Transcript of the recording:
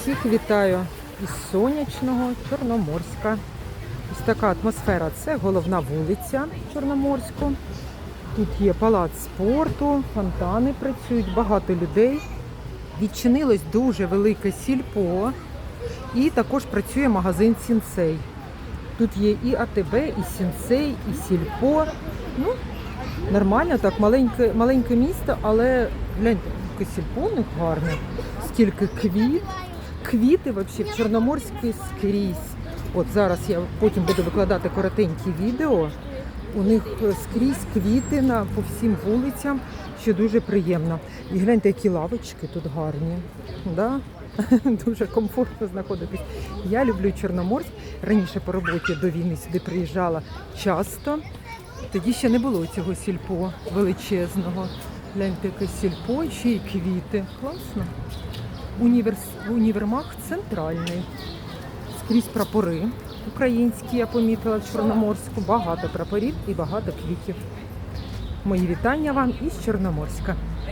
Всіх вітаю із сонячного Чорноморська. Ось така атмосфера. Це головна вулиця Чорноморську. Тут є палац спорту, фонтани працюють, багато людей. Відчинилось дуже велике сільпо. І також працює магазин Сінсей. Тут є і АТБ, і Сінсей, і Сільпо. Ну, нормально, так, маленьке, маленьке місто, але гляньте, сільпо у них гарне. Стільки квіт. Квіти взагалі в Чорноморській скрізь. От зараз я потім буду викладати коротенькі відео. У них е, скрізь квіти на, по всім вулицям, що дуже приємно. І гляньте, які лавочки тут гарні. Да? Дуже комфортно знаходитись. Я люблю Чорноморськ. Раніше по роботі до війни сюди приїжджала часто. Тоді ще не було цього сільпо величезного. Гляньте, яке сільпо, ще й квіти. Класно. Універс... Універмаг центральний. Скрізь прапори українські, я помітила в Чорноморську. Багато прапорів і багато квітів. Мої вітання вам із Чорноморська.